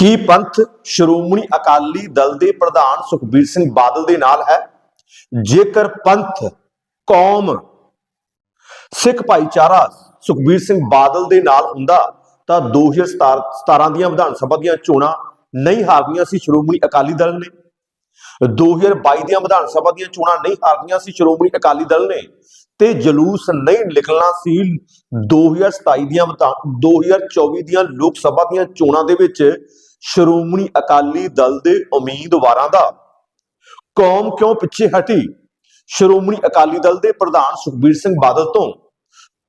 ਕੀ ਪੰਥ ਸ਼੍ਰੋਮਣੀ ਅਕਾਲੀ ਦਲ ਦੇ ਪ੍ਰਧਾਨ ਸੁਖਬੀਰ ਸਿੰਘ ਬਾਦਲ ਦੇ ਨਾਲ ਹੈ? ਜੇਕਰ ਪੰਥ, ਕੌਮ, ਸਿੱਖ ਭਾਈਚਾਰਾ ਸੁਖਬੀਰ ਸਿੰਘ ਬਾਦਲ ਦੇ ਨਾਲ ਹੁੰਦਾ, ਤਾਂ 2017 ਦੀਆਂ ਵਿਧਾਨ ਸਭਾ ਦੀਆਂ ਚੋਣਾਂ ਨਹੀਂ ਹਾਰਦੀਆਂ ਸੀ ਸ਼੍ਰੋਮਣੀ ਅਕਾਲੀ ਦਲ ਨੇ। 2022 ਦੀਆਂ ਵਿਧਾਨ ਸਭਾ ਦੀਆਂ ਚੋਣਾਂ ਨਹੀਂ ਹਾਰਦੀਆਂ ਸੀ ਸ਼੍ਰੋਮਣੀ ਅਕਾਲੀ ਦਲ ਨੇ ਤੇ ਜਲੂਸ ਨਹੀਂ ਨਿਕਲਣਾ ਸੀ 2027 ਦੀਆਂ ਵਿਧਾਨ 2024 ਦੀਆਂ ਲੋਕ ਸਭਾ ਦੀਆਂ ਚੋਣਾਂ ਦੇ ਵਿੱਚ ਸ਼੍ਰੋਮਣੀ ਅਕਾਲੀ ਦਲ ਦੇ ਉਮੀਦਵਾਰਾਂ ਦਾ। ਕੌਮ ਕਿਉਂ ਪਿੱਛੇ ਹਟੀ? ਸ਼੍ਰੋਮਣੀ ਅਕਾਲੀ ਦਲ ਦੇ ਪ੍ਰਧਾਨ ਸੁਖਬੀਰ ਸਿੰਘ ਬਾਦਲ ਤੋਂ।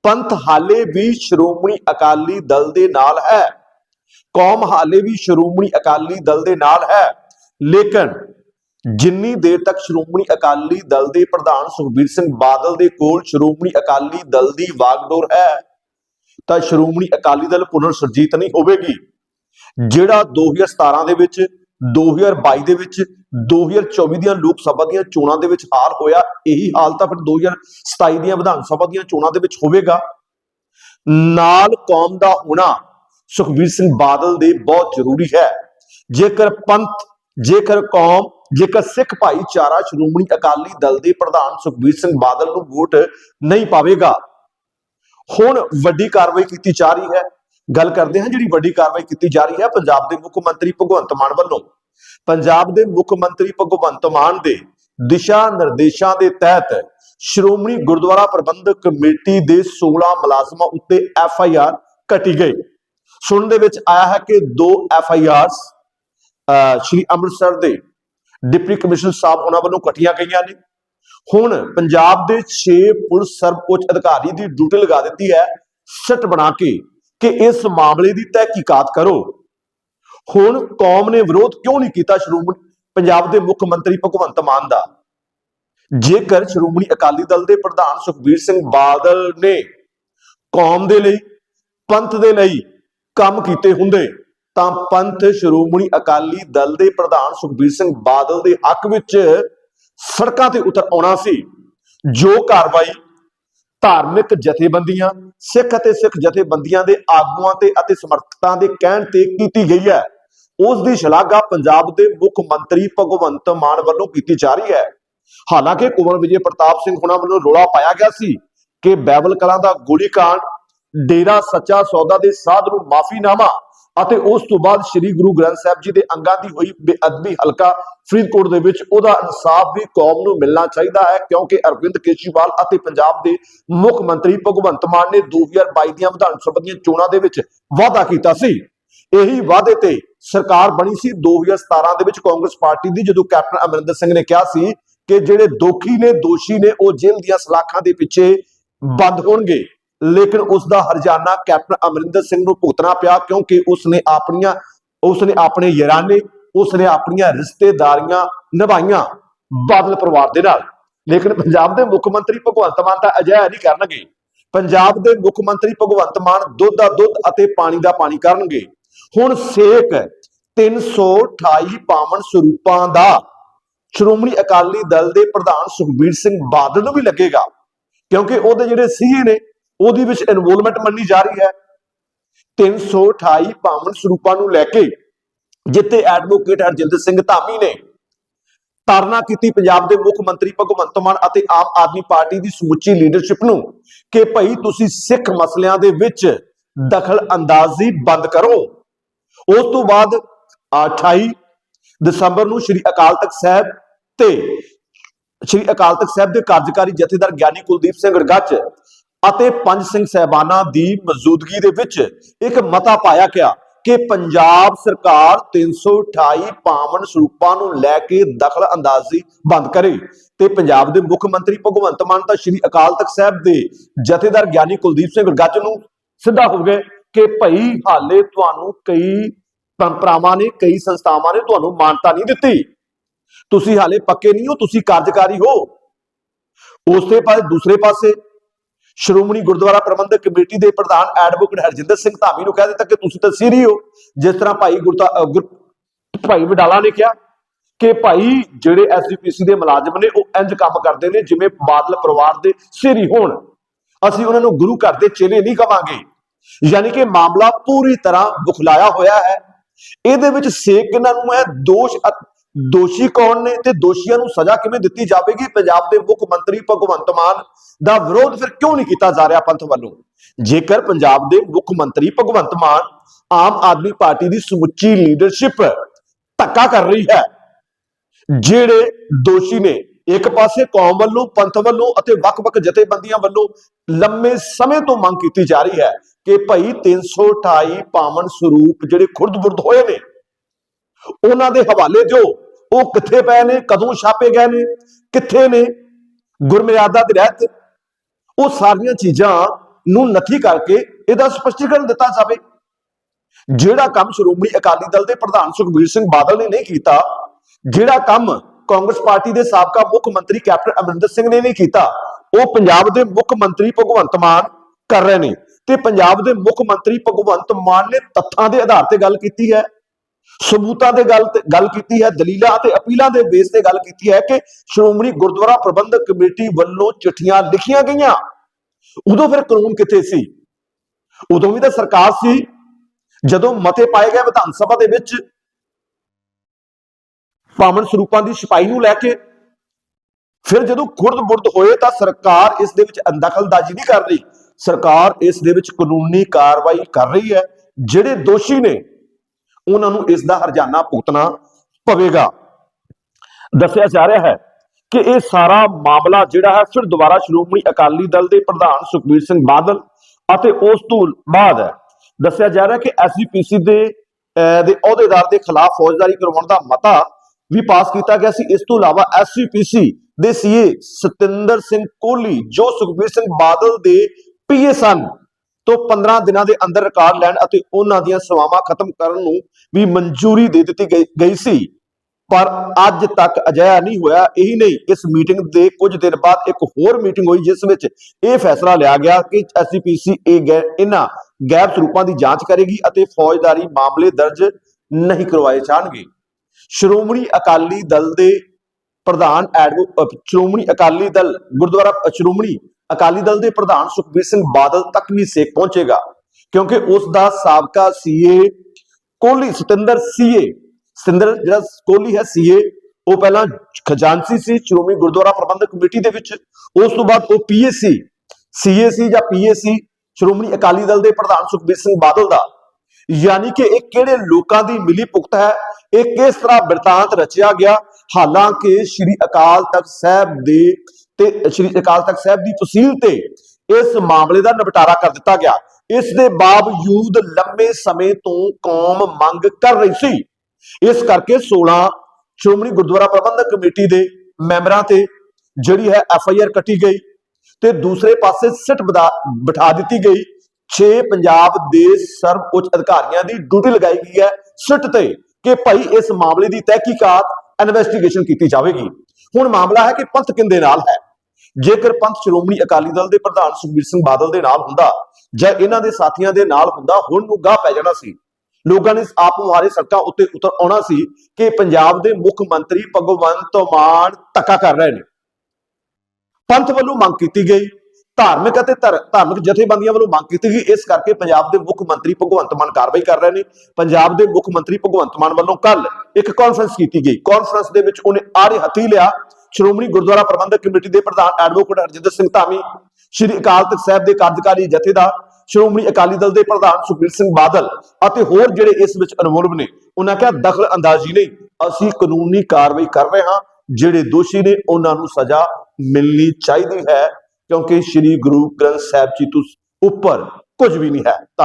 ਪੰਥ ਹਾਲੇ ਵੀ ਸ਼੍ਰੋਮਣੀ ਅਕਾਲੀ ਦਲ ਦੇ ਨਾਲ ਹੈ। ਕੌਮ ਹਾਲੇ ਵੀ ਸ਼੍ਰੋਮਣੀ ਅਕਾਲੀ ਦਲ ਦੇ ਨਾਲ ਹੈ। ਲੇਕਿਨ ਜਿੰਨੀ ਦੇਰ ਤੱਕ ਸ਼੍ਰੋਮਣੀ ਅਕਾਲੀ ਦਲ ਦੇ ਪ੍ਰਧਾਨ ਸੁਖਬੀਰ ਸਿੰਘ ਬਾਦਲ ਦੇ ਕੋਲ ਸ਼੍ਰੋਮਣੀ ਅਕਾਲੀ ਦਲ ਦੀ ਵਾਗਡੋਰ ਹੈ, ਤਾਂ ਸ਼੍ਰੋਮਣੀ ਅਕਾਲੀ ਦਲ ਪੁਨਰ ਸੁਰਜੀਤ ਨਹੀਂ ਹੋਵੇਗੀ। ਜਿਹੜਾ 2017 ਦੇ ਵਿੱਚ 2022 ਦੇ ਵਿੱਚ 2024 ਦੀਆਂ ਲੋਕ ਸਭਾ ਦੀਆਂ ਚੋਣਾਂ ਦੇ ਵਿੱਚ ਹਾਰ ਹੋਇਆ, ਇਹੀ ਹਾਲ ਤਾਂ ਫਿਰ 2027 ਦੀਆਂ ਵਿਧਾਨ ਸਭਾ ਦੀਆਂ ਚੋਣਾਂ ਦੇ ਵਿੱਚ ਹੋਵੇਗਾ। ਨਾਲ ਕੌਮ ਦਾ ਹੋਣਾ ਸੁਖਬੀਰ ਸਿੰਘ ਬਾਦਲ ਦੇ ਬਹੁਤ ਜ਼ਰੂਰੀ ਹੈ। ਜੇਕਰ ਪੰਥ, ਜੇਕਰ ਕੌਮ, ਜੇਕਰ ਸਿੱਖ ਭਾਈਚਾਰਾ ਸ਼੍ਰੋਮਣੀ ਅਕਾਲੀ ਦਲ ਦੇ ਪ੍ਰਧਾਨ ਸੁਖਬੀਰ ਸਿੰਘ ਬਾਦਲ ਨੂੰ ਵੋਟ ਨਹੀਂ ਪਾਵੇਗਾ, ਹੁਣ ਵੱਡੀ ਕਾਰਵਾਈ ਕੀਤੀ ਜਾ ਰਹੀ ਹੈ। ਗੱਲ ਕਰਦੇ ਹਾਂ ਜਿਹੜੀ ਵੱਡੀ ਕਾਰਵਾਈ ਕੀਤੀ ਜਾ ਰਹੀ ਹੈ ਪੰਜਾਬ ਦੇ ਮੁੱਖ ਮੰਤਰੀ ਭਗਵੰਤ ਮਾਨ ਵੱਲੋਂ। ਪੰਜਾਬ ਦੇ ਮੁੱਖ ਮੰਤਰੀ ਭਗਵੰਤ ਮਾਨ ਦੇ ਦਿਸ਼ਾ ਨਿਰਦੇਸ਼ਾਂ ਦੇ ਤਹਿਤ ਸ਼੍ਰੋਮਣੀ ਗੁਰਦੁਆਰਾ ਪ੍ਰਬੰਧਕ ਕਮੇਟੀ ਦੇ 16 ਮੁਲਾਜ਼ਮਾਂ ਉੱਤੇ ਐਫ ਆਈ ਆਰ ਕੱਟੀ ਗਈ। ਸੁਣਨ ਦੇ ਵਿੱਚ ਆਇਆ ਹੈ ਕਿ ਦੋ F I Rs Shri Amritsar ਦੇ ਡਿਪਟੀ ਕਮਿਸ਼ਨਰ ਸਾਹਿਬ ਉਹਨਾਂ ਵੱਲੋਂ ਕੱਟੀਆਂ ਗਈਆਂ ਨੇ। ਹੁਣ ਪੰਜਾਬ ਦੇ 6 ਪੁਲਿਸ ਸਰਵਉੱਚ ਅਧਿਕਾਰੀ ਦੀ ਡਿਊਟੀ ਲਗਾ ਦਿੱਤੀ ਹੈ, ਸੱਟ ਬਣਾ ਕੇ ਕਿ ਇਸ ਮਾਮਲੇ ਦੀ ਤਹਿਕੀਕਾਤ ਕਰੋ। ਹੁਣ ਕੌਮ ਨੇ ਵਿਰੋਧ ਕਿਉਂ ਨਹੀਂ ਕੀਤਾ ਸ਼੍ਰੋਮਣੀ ਪੰਜਾਬ ਦੇ ਮੁੱਖ ਮੰਤਰੀ ਭਗਵੰਤ ਮਾਨ ਦਾ? ਜੇਕਰ ਸ਼੍ਰੋਮਣੀ ਅਕਾਲੀ ਦਲ ਦੇ ਪ੍ਰਧਾਨ ਸੁਖਬੀਰ ਸਿੰਘ ਬਾਦਲ ਨੇ ਕੌਮ ਦੇ ਲਈ, ਪੰਥ ਦੇ ਲਈ ਕੰਮ ਕੀਤੇ ਹੁੰਦੇ, ਤਾਂ ਪੰਥ ਸ਼੍ਰੋਮਣੀ ਅਕਾਲੀ ਦਲ ਦੇ ਪ੍ਰਧਾਨ ਸੁਖਬੀਰ ਸਿੰਘ ਬਾਦਲ ਦੇ ਹੱਕ ਵਿੱਚ ਸੜਕਾਂ ਤੇ ਉਤਰ ਆਉਣਾ ਸੀ। ਜੋ ਕਾਰਵਾਈ ਧਾਰਮਿਕ ਜਥੇਬੰਦੀਆਂ, ਸਿੱਖ ਅਤੇ ਸਿੱਖ ਜਥੇਬੰਦੀਆਂ ਦੇ ਆਗੂਆਂ ਤੇ ਅਤੇ ਸਮਰਥਕਾਂ ਦੇ ਕਹਿਣ ਤੇ ਕੀਤੀ ਗਈ ਹੈ। ਉਸ ਦੀ ਸ਼ਲਾਘਾ ਪੰਜਾਬ ਦੇ ਮੁੱਖ ਮੰਤਰੀ ਭਗਵੰਤ ਮਾਨ ਵੱਲੋਂ ਕੀਤੀ ਜਾ ਰਹੀ ਹੈ। ਹਾਲਾਂਕਿ ਕੁਮਰ ਵਿਜੇ ਪ੍ਰਤਾਪ ਸਿੰਘ ਹੁਣਾਂ ਵੱਲੋਂ ਰੋਲਾ ਪਾਇਆ ਗਿਆ ਸੀ ਕਿ ਬੈਬਲ ਕਲਾਂ ਦਾ ਗੋਲੀकांड ਡੇਰਾ ਸੱਚਾ ਸੌਦਾ ਦੇ ਸਾਧ ਨੂੰ ਮਾਫੀਨਾਮਾ ਅਤੇ ਉਸ ਤੋਂ ਬਾਅਦ ਸ੍ਰੀ ਗੁਰੂ ਗ੍ਰੰਥ ਸਾਹਿਬ ਜੀ ਦੇ ਅੰਗਾਂ ਦੀ ਹੋਈ ਬੇਅਦਬੀ ਹਲਕਾ ਫਰੀਦਕੋਟ ਦੇ ਵਿੱਚ, ਉਹਦਾ ਇਨਸਾਫ ਵੀ ਕੌਮ ਨੂੰ ਮਿਲਣਾ ਚਾਹੀਦਾ ਹੈ ਕਿਉਂਕਿ ਅਰਵਿੰਦ ਕੇਜਰੀਵਾਲ ਅਤੇ ਪੰਜਾਬ ਦੇ ਮੁੱਖ ਮੰਤਰੀ ਭਗਵੰਤ ਮਾਨ ਨੇ 2022 ਦੀਆਂ ਵਿਧਾਨ ਸਭਾ ਦੀਆਂ ਚੋਣਾਂ ਦੇ ਵਿੱਚ ਵਾਅਦਾ ਕੀਤਾ ਸੀ। ਇਹੀ ਵਾਅਦੇ ਤੇ ਸਰਕਾਰ ਬਣੀ ਸੀ 2017 ਦੇ ਵਿੱਚ ਕਾਂਗਰਸ ਪਾਰਟੀ ਦੀ, ਜਦੋਂ ਕੈਪਟਨ ਅਮਰਿੰਦਰ ਸਿੰਘ ਨੇ ਕਿਹਾ ਸੀ ਕਿ ਜਿਹੜੇ ਦੋਖੀ ਨੇ, ਦੋਸ਼ੀ ਨੇ, ਉਹ ਜੇਲ੍ਹ ਦੀਆਂ ਸਲਾਖਾਂ ਦੇ ਪਿੱਛੇ ਬੰਦ ਹੋਣਗੇ। ਲੇਕਿਨ ਉਸ ਦਾ ਹਰਜਾਨਾ ਕੈਪਟਨ ਅਮਰਿੰਦਰ ਸਿੰਘ ਨੂੰ ਭੁਗਤਣਾ ਪਿਆ ਕਿਉਂਕਿ ਉਸ ਨੇ ਆਪਣੀਆਂ ਉਸ ਨੇ ਆਪਣੇ ਯਰਾਨੇ ਉਸ ਨੇ ਆਪਣੀਆਂ ਰਿਸ਼ਤੇਦਾਰੀਆਂ ਨਿਭਾਈਆਂ ਬਾਦਲ ਪਰਿਵਾਰ ਦੇ ਨਾਲ। ਲੇਕਿਨ ਪੰਜਾਬ ਦੇ ਮੁੱਖ ਮੰਤਰੀ ਭਗਵੰਤ ਮਾਨ ਤਾਂ ਅਜਿਹਾ ਨਹੀਂ ਕਰਨਗੇ। ਪੰਜਾਬ ਦੇ ਮੁੱਖ ਮੰਤਰੀ ਭਗਵੰਤ ਮਾਨ ਦੁੱਧ ਦਾ ਦੁੱਧ ਅਤੇ ਪਾਣੀ ਦਾ ਪਾਣੀ ਕਰਨਗੇ। ਹੁਣ ਸੇਕ 328 ਪਾਵਨ ਸਰੂਪਾਂ ਦਾ ਸ਼੍ਰੋਮਣੀ ਅਕਾਲੀ ਦਲ ਦੇ ਪ੍ਰਧਾਨ ਸੁਖਬੀਰ ਸਿੰਘ ਬਾਦਲ ਨੂੰ ਵੀ ਲੱਗੇਗਾ। ਕਿਉਂਕਿ ਉਹਦੇ ਜਿਹੜੇ ਸੀਏ ਨੇ ਉਹਦੀ ਵਿੱਚ ਇਨਵੋਲਵਮੈਂਟ ਮੰਨੀ ਜਾ ਰਹੀ ਹੈ। 328 ਪਾਵਨ ਸਰੂਪਾਂ ਨੂੰ ਲੈ ਕੇ ਜਿੱਤੇ ਐਡਵੋਕੇਟ ਹਰਜਿੰਦਰ ਸਿੰਘ ਧਾਮੀ ਨੇ ਤਾਰਨਾ ਕੀਤੀ ਪੰਜਾਬ ਦੇ ਮੁੱਖ ਮੰਤਰੀ ਭਗਵੰਤ ਮਾਨ ਅਤੇ ਆਮ ਆਦਮੀ ਪਾਰਟੀ ਦੀ ਸਮੁੱਚੀ ਲੀਡਰਸ਼ਿਪ ਨੂੰ ਕਿ ਭਈ ਤੁਸੀਂ ਸਿੱਖ ਮਸਲਿਆਂ ਦੇ ਵਿੱਚ ਦਖਲ ਅੰਦਾਜ਼ੀ ਬੰਦ ਕਰੋ। ਉਸ ਤੋਂ ਬਾਅਦ 28 ਦਸੰਬਰ ਨੂੰ ਸ੍ਰੀ ਅਕਾਲ ਤਖਤ ਸਾਹਿਬ ਤੇ ਸ੍ਰੀ ਅਕਾਲ ਤਖਤ ਸਾਹਿਬ ਦੇ ਕਾਰਜਕਾਰੀ ਜਥੇਦਾਰ ਗਿਆਨੀ ਕੁਲਦੀਪ ਸਿੰਘ ਗੜਗੱਚ ਅਤੇ ਪੰਜ ਸਿੰਘ ਸਹਿਬਾਨਾਂ ਦੀ ਮੌਜੂਦਗੀ ਦੇ ਵਿੱਚ ਇੱਕ ਮਤਾ ਪਾਇਆ ਗਿਆ ਕਿ ਪੰਜਾਬ ਸਰਕਾਰ 328 ਪਾਵਨ ਸਰੂਪਾਂ ਨੂੰ ਲੈ ਕੇ ਦਖਲ ਅੰਦਾਜ਼ੀ ਬੰਦ ਕਰੇ। ਤੇ ਪੰਜਾਬ ਦੇ ਮੁੱਖ ਮੰਤਰੀ ਭਗਵੰਤ ਮਾਨ ਤਾਂ ਸ੍ਰੀ ਅਕਾਲ ਤਖਤ ਸਾਹਿਬ ਦੇ ਜਥੇਦਾਰ ਗਿਆਨੀ ਕੁਲਦੀਪ ਸਿੰਘ ਗੱਜ ਨੂੰ ਸਿੱਧਾ ਹੋ ਗਏ ਕਿ ਭਈ ਹਾਲੇ ਤੁਹਾਨੂੰ ਕਈ ਪਰੰਪਰਾਵਾਂ ਨੇ, ਕਈ ਸੰਸਥਾਵਾਂ ਨੇ ਤੁਹਾਨੂੰ ਮਾਨਤਾ ਨਹੀਂ ਦਿੱਤੀ। ਤੁਸੀਂ ਹਾਲੇ ਪੱਕੇ ਨਹੀਂ ਹੋ, ਤੁਸੀਂ ਕਾਰਜਕਾਰੀ ਹੋ। ਉਸਦੇ ਪਾਸੇ ਦੂਸਰੇ ਪਾਸੇ ਸ਼੍ਰੋਮਣੀ ਗੁਰਦੁਆਰਾ ਪ੍ਰਬੰਧਕ ਕਮੇਟੀ ਦੇ ਪ੍ਰਧਾਨ ਐਡਵੋਕੇਟ ਹਰਜਿੰਦਰ ਸਿੰਘ ਧਾਮੀ ਨੂੰ ਕਹਿ ਦਿੱਤਾ ਕਿ ਤੁਸੀਂ ਤਾਂ ਸੀਰੀ ਹੋ, ਜਿਸ ਤਰ੍ਹਾਂ ਭਾਈ ਗੁਰਤਾ ਅਹ ਗੁਰ- ਭਾਈ ਵਡਾਲਾ ਨੇ ਕਿਹਾ ਕਿ ਭਾਈ ਜਿਹੜੇ ਐਸਜੀਪੀਸੀ ਦੇ ਮੁਲਾਜ਼ਮ ਨੇ, ਉਹ ਇੰਜ ਕੰਮ ਕਰਦੇ ਨੇ ਜਿਵੇਂ ਬਾਦਲ ਪਰਿਵਾਰ ਦੇ ਸਿਰੀ ਹੋਣ। ਅਸੀਂ ਉਹਨਾਂ ਨੂੰ ਗੁਰੂ ਘਰ ਦੇ ਚੇਲੇ ਨਹੀਂ ਕਵਾਂਗੇ। ਯਾਨੀ ਕਿ ਮਾਮਲਾ ਪੂਰੀ ਤਰ੍ਹਾਂ ਬੁਖਲਾਇਆ ਹੋਇਆ ਹੈ। ਇਹਦੇ ਵਿੱਚ ਸੇਕ ਕਿਹਨਾਂ ਨੂੰ ਹੈ? ਦੋਸ਼ ਦੋਸ਼ੀ ਕੌਣ ਨੇ ਤੇ ਦੋਸ਼ੀਆਂ ਨੂੰ ਸਜ਼ਾ ਕਿਵੇਂ ਦਿੱਤੀ ਜਾਵੇਗੀ? ਪੰਜਾਬ ਦੇ ਮੁੱਖ ਮੰਤਰੀ ਭਗਵੰਤ ਮਾਨ ਦਾ ਵਿਰੋਧ ਫਿਰ ਕਿਉਂ ਨਹੀਂ ਕੀਤਾ ਜਾ ਰਿਹਾ ਪੰਥ ਵੱਲੋਂ? ਜੇਕਰ ਪੰਜਾਬ ਦੇ ਮੁੱਖ ਮੰਤਰੀ ਭਗਵੰਤ ਮਾਨ ਆਮ ਆਦਮੀ ਪਾਰਟੀ ਦੀ ਸਮੁੱਚੀ ਲੀਡਰਸ਼ਿਪ ਧੱਕਾ ਕਰ ਰਹੀ ਹੈ, ਜਿਹੜੇ ਦੋਸ਼ੀ ਨੇ ਇੱਕ ਪਾਸੇ ਕੌਮ ਵੱਲੋਂ, ਪੰਥ ਵੱਲੋਂ ਅਤੇ ਵੱਖ-ਵੱਖ ਜਥੇਬੰਦੀਆਂ ਵੱਲੋਂ ਲੰਮੇ ਸਮੇਂ ਤੋਂ ਮੰਗ ਕੀਤੀ ਜਾ ਰਹੀ ਹੈ ਕਿ ਭਾਈ 328 ਪਾਵਨ ਸਰੂਪ ਜਿਹੜੇ ਖੁਰਦ-ਬੁਰਦ ਹੋਏ ਨੇ ਉਹਨਾਂ ਦੇ ਹਵਾਲੇ ਦਿਓ ਉਹ ਕਿੱਥੇ ਪਏ ਨੇ, ਕਦੋਂ ਛਾਪੇ ਗਏ ਨੇ, ਕਿੱਥੇ ਨੇ ਗੁਰਮਰਿਆਦਾ ਦੇ ਰਹਿਤ, ਉਹ ਸਾਰੀਆਂ ਚੀਜ਼ਾਂ ਨੂੰ ਨੱਥੀ ਕਰਕੇ ਇਹਦਾ ਸਪਸ਼ਟੀਕਰਨ ਦਿੱਤਾ ਜਾਵੇ। ਜਿਹੜਾ ਕੰਮ ਸ਼੍ਰੋਮਣੀ ਅਕਾਲੀ ਦਲ ਦੇ ਪ੍ਰਧਾਨ ਸੁਖਬੀਰ ਸਿੰਘ ਬਾਦਲ ਨੇ ਨਹੀਂ ਕੀਤਾ, ਜਿਹੜਾ ਕੰਮ ਕਾਂਗਰਸ ਪਾਰਟੀ ਦੇ ਸਾਬਕਾ ਮੁੱਖ ਮੰਤਰੀ ਕੈਪਟਨ ਅਮਰਿੰਦਰ ਸਿੰਘ ਨੇ ਨਹੀਂ ਕੀਤਾ, ਉਹ ਪੰਜਾਬ ਦੇ ਮੁੱਖ ਮੰਤਰੀ ਭਗਵੰਤ ਮਾਨ ਕਰ ਰਹੇ ਨੇ। ਤੇ ਪੰਜਾਬ ਦੇ ਮੁੱਖ ਮੰਤਰੀ ਭਗਵੰਤ ਮਾਨ ਨੇ ਤੱਥਾਂ ਦੇ ਆਧਾਰ ਤੇ ਗੱਲ ਕੀਤੀ ਹੈ। ਸਬੂਤਾਂ ਦੇ ਗੱਲ ਤੇ ਗੱਲ ਕੀਤੀ ਹੈ, ਦਲੀਲਾਂ ਅਤੇ ਅਪੀਲਾਂ ਦੇ ਬੇਸ ਤੇ ਗੱਲ ਕੀਤੀ ਹੈ ਕਿ ਸ਼੍ਰੋਮਣੀ ਗੁਰਦੁਆਰਾ ਪ੍ਰਬੰਧਕ ਕਮੇਟੀ ਵੱਲੋਂ ਚਿੱਠੀਆਂ ਲਿਖੀਆਂ ਗਈਆਂ। ਉਦੋਂ ਫਿਰ ਕਾਨੂੰਨ ਕਿੱਥੇ ਸੀ? ਉਦੋਂ ਵੀ ਤਾਂ ਸਰਕਾਰ ਸੀ। ਜਦੋਂ ਮਤੇ ਪਾਏ ਗਏ ਵਿਧਾਨ ਸਭਾ ਦੇ ਵਿੱਚ, ਪਾਵਨ ਸਰੂਪਾਂ ਦੀ ਛਪਾਈ ਨੂੰ ਲੈ ਕੇ, ਫਿਰ ਜਦੋਂ ਖੁਰਦ-ਬੁਰਦ ਹੋਏ ਤਾਂ ਸਰਕਾਰ ਇਸ ਦੇ ਵਿੱਚ ਦਖਲਅੰਦਾਜ਼ੀ ਨਹੀਂ ਕਰ ਰਹੀ। ਸਰਕਾਰ ਇਸ ਦੇ ਵਿੱਚ ਕਾਨੂੰਨੀ ਕਾਰਵਾਈ ਕਰ ਰਹੀ ਹੈ। ਜਿਹੜੇ ਦੋਸ਼ੀ ਨੇ ਉਹਨਾਂ ਨੂੰ ਇਸ ਦਾ ਹਰਜਾਨਾ ਭੁਗਤਣਾ ਪਵੇਗਾ। ਦੱਸਿਆ ਜਾ ਰਿਹਾ ਹੈ ਕਿ ਇਹ ਸਾਰਾ ਮਾਮਲਾ ਜਿਹੜਾ ਹੈ ਫਿਰ ਦੁਬਾਰਾ ਸ਼੍ਰੋਮਣੀ ਅਕਾਲੀ ਦਲ ਦੇ ਪ੍ਰਧਾਨ ਸੁਖਬੀਰ ਸਿੰਘ ਬਾਦਲ ਅਤੇ ਉਸ ਤੋਂ ਬਾਅਦ ਦੱਸਿਆ ਜਾ ਰਿਹਾ ਕਿ ਐਸਜੀਪੀਸੀ ਦੇ ਅਹ, ਦੇ ਅਹੁਦੇਦਾਰ ਦੇ ਖਿਲਾਫ ਫੌਜਦਾਰੀ ਕਰਵਾਉਣ ਦਾ ਮਤਾ ਵੀ ਪਾਸ ਕੀਤਾ ਗਿਆ ਸੀ। ਇਸ ਤੋਂ ਇਲਾਵਾ ਐਸਜੀਪੀਸੀ ਦੇ ਸੀਏ ਸਤਿੰਦਰ ਸਿੰਘ ਕੋਹਲੀ ਜੋ ਸੁਖਬੀਰ ਸਿੰਘ ਬਾਦਲ ਦੇ ਪੀਏ ਸਨ। ਤੋਂ 15 ਦਿਨਾਂ ਦੇ ਅੰਦਰ ਰਿਕਾਰਡ ਲੈਣ ਅਤੇ ਉਹਨਾਂ ਦੀਆਂ ਸੇਵਾਵਾਂ ਖਤਮ ਕਰਨ ਨੂੰ ਵੀ ਮਨਜ਼ੂਰੀ ਦੇ ਦਿੱਤੀ ਗਈ- ਸੀ। ਪਰ ਅੱਜ ਤੱਕ ਅਜਿਹਾ ਨਹੀਂ ਹੋਇਆ। ਇਹੀ ਨਹੀਂ, ਇਸ ਮੀਟਿੰਗ ਦੇ ਕੁਝ ਦਿਨ ਬਾਅਦ ਇੱਕ ਹੋਰ ਮੀਟਿੰਗ ਹੋਈ, ਜਿਸ ਵਿੱਚ ਇਹ ਫੈਸਲਾ ਲਿਆ ਗਿਆ ਕਿ ਐਸਜੀਪੀਸੀ ਇਹਨਾਂ ਗੈਰ ਸਰੂਪਾਂ ਦੀ ਜਾਂਚ ਕਰੇਗੀ ਅਤੇ ਫੌਜਦਾਰੀ ਮਾਮਲੇ ਦਰਜ ਨਹੀਂ ਕਰਵਾਏ ਜਾਣਗੇ। ਸ਼੍ਰੋਮਣੀ ਅਕਾਲੀ ਦਲ ਦੇ ਪ੍ਰਧਾਨ ਐਡਵੋ ਸ਼੍ਰੋਮਣੀ ਅਕਾਲੀ ਦਲ ਗੁਰਦੁਆਰਾ ਸ਼੍ਰੋਮਣੀ ਅਕਾਲੀ ਦਲ ਦੇ ਪ੍ਰਧਾਨ ਸੁਖਬੀਰ ਸਿੰਘ ਬਾਦਲ ਤੱਕ ਵੀ ਸੇਕ ਪਹੁੰਚੇਗਾ, ਕਿਉਂਕਿ ਉਸ ਦਾ ਸਾਬਕਾ ਸੀਏ ਕੋਹਲੀ, ਸਤਿੰਦਰ ਸੀਏ। ਸਤਿੰਦਰ ਜਿਹੜਾ ਕੋਹਲੀ ਹੈ ਸੀਏ, ਉਹ ਪਹਿਲਾਂ ਖਜ਼ਾਨਸੀ ਸੀ, ਸ਼੍ਰੋਮਣੀ ਗੁਰਦੁਆਰਾ ਪ੍ਰਬੰਧਕ ਕਮੇਟੀ ਦੇ ਵਿੱਚ। ਉਸ ਤੋਂ ਬਾਅਦ ਉਹ ਪੀਏਸੀ, ਸੀਏਸੀ ਜਾਂ ਪੀਏਸੀ, ਸ਼੍ਰੋਮਣੀ ਅਕਾਲੀ ਦਲ ਦੇ ਪ੍ਰਧਾਨ ਸੁਖਬੀਰ ਸਿੰਘ ਬਾਦਲ ਦਾ। ਯਾਨੀ ਕਿ ਇਹ ਕਿਹੜੇ ਲੋਕਾਂ ਦੀ ਮਿਲੀ ਭੁਗਤ ਹੈ, ਇਹ ਕਿਸ ਤਰ੍ਹਾਂ ਬਿਰਤਾਂਤ ਰਚਿਆ ਗਿਆ? ਹਾਲਾਂਕਿ ਸ੍ਰੀ ਅਕਾਲ ਤਖਤ ਸਾਹਿਬ ਦੇ ਤੇ ਸ੍ਰੀ ਅਕਾਲ ਤਖਤ ਸਾਹਿਬ ਦੀ ਤਹਿਸੀਲ ਤੇ ਇਸ ਮਾਮਲੇ ਦਾ ਨਿਪਟਾਰਾ ਕਰ ਦਿੱਤਾ ਗਿਆ। ਇਸ ਦੇ ਬਾਵਜੂਦ ਲੰਮੇ ਸਮੇਂ ਤੋਂ ਕੌਮ ਮੰਗ ਕਰ ਰਹੀ ਸੀ। ਇਸ ਕਰਕੇ 16 ਸ਼੍ਰੋਮਣੀ ਗੁਰਦੁਆਰਾ ਪ੍ਰਬੰਧਕ ਕਮੇਟੀ ਦੇ ਮੈਂਬਰਾਂ ਤੇ ਜਿਹੜੀ ਹੈ ਐਫ ਆਈ ਆਰ ਕੱਟੀ ਗਈ ਤੇ ਦੂਸਰੇ ਪਾਸੇ ਸਿੱਟ ਬਿਠਾ ਦਿੱਤੀ ਗਈ। 6 ਪੰਜਾਬ ਦੇ ਸਰਵ ਉੱਚ ਅਧਿਕਾਰੀਆਂ ਦੀ ਡਿਊਟੀ ਲਗਾਈ ਗਈ ਹੈ ਸਿੱਟ ਤੇ ਕਿ ਭਾਈ ਇਸ ਮਾਮਲੇ ਦੀ ਤਹਿਕੀਕਾਤ ਇਨਵੈਸਟੀਗੇਸ਼ਨ ਕੀਤੀ ਜਾਵੇਗੀ। ਹੁਣ ਮਾਮਲਾ ਹੈ ਕਿ ਪੰਥ ਕਿੰਦੇ ਨਾਲ ਹੈ? ਜੇਕਰ ਪੰਥ ਸ਼੍ਰੋਮਣੀ ਅਕਾਲੀ ਦਲ ਦੇ ਪ੍ਰਧਾਨ ਸੁਖਬੀਰ ਸਿੰਘ ਬਾਦਲ ਦੇ ਨਾਲ ਹੁੰਦਾ ਜਾਂ ਇਹਨਾਂ ਦੇ ਸਾਥੀਆਂ ਦੇ ਨਾਲ ਹੁੰਦਾ, ਹੁਣ ਨੂੰ ਗਾਹ ਪੈ ਜਾਣਾ ਸੀ। ਲੋਕਾਂ ਨੇ ਆਪ ਮੁਹਾਰੇ ਸੜਕਾਂ ਉੱਤੇ ਉਤਰ ਆਉਣਾ ਸੀ ਕਿ ਪੰਜਾਬ ਦੇ ਮੁੱਖ ਮੰਤਰੀ ਭਗਵੰਤ ਮਾਨ ਧੱਕਾ ਕਰ ਰਹੇ ਨੇ। ਪੰਥ ਵੱਲੋਂ ਮੰਗ ਕੀਤੀ ਗਈ, ਧਾਰਮਿਕ ਅਤੇ ਧਰ- ਧਾਰਮਿਕ ਜਥੇਬੰਦੀਆਂ ਵੱਲੋਂ ਮੰਗ ਕੀਤੀ ਗਈ, ਇਸ ਕਰਕੇ ਪੰਜਾਬ ਦੇ ਮੁੱਖ ਮੰਤਰੀ ਭਗਵੰਤ ਮਾਨ ਕਾਰਵਾਈ ਕਰ ਰਹੇ ਨੇ। ਪੰਜਾਬ ਦੇ ਮੁੱਖ ਮੰਤਰੀ ਭਗਵੰਤ ਮਾਨ ਵੱਲੋਂ ਕੱਲ ਇੱਕ ਕਾਨਫਰੰਸ ਕੀਤੀ ਗਈ। ਕਾਨਫਰੰਸ ਦੇ ਵਿੱਚ ਉਹਨੇ ਆਰੇ ਹੱਥੀ ਲਿਆ ਸ਼੍ਰੋਮਣੀ ਗੁਰਦੁਆਰਾ ਪ੍ਰਬੰਧਕ ਕਮੇਟੀ ਦੇ ਪ੍ਰਧਾਨ ਐਡਵੋਕੇਟ ਹਰਜਿੰਦਰ ਸਿੰਘ ਧਾਮੀ, ਸ਼੍ਰੀ ਅਕਾਲ ਤਖਤ ਸਾਹਿਬ ਦੇ ਕਾਰਜਕਾਰੀ ਜਥੇਦਾਰ ਸ਼੍ਰੋਮਣੀ ਅਕਾਲੀ ਦਲ ਦੇ ਪ੍ਰਧਾਨ ਸੁਖਬੀਰ ਸਿੰਘ ਬਾਦਲ ਅਤੇ ਹੋਰ ਜਿਹੜੇ ਇਸ ਵਿੱਚ ਇਨਵੋਲਵ ਨੇ, ਉਹਨਾਂ ਕਿਹਾ ਦਖਲ ਅੰਦਾਜ਼ੀ ਨਹੀਂ। ਅਸੀਂ ਕਾਨੂੰਨੀ ਕਾਰਵਾਈ ਕਰ ਰਹੇ ਹਾਂ, ਜਿਹੜੇ ਦੋਸ਼ੀ ਨੇ ਉਹਨਾਂ ਨੂੰ ਸਜ਼ਾ ਮਿਲਣੀ ਚਾਹੀਦੀ ਹੈ, ਕਿਉਂਕਿ ਸ੍ਰੀ ਗੁਰੂ ਗ੍ਰੰਥ ਸਾਹਿਬ ਜੀ ਤੋਂ ਉੱਪਰ ਕੁਝ ਵੀ ਨਹੀਂ ਹੈ। ਧੰਨਵਾਦ।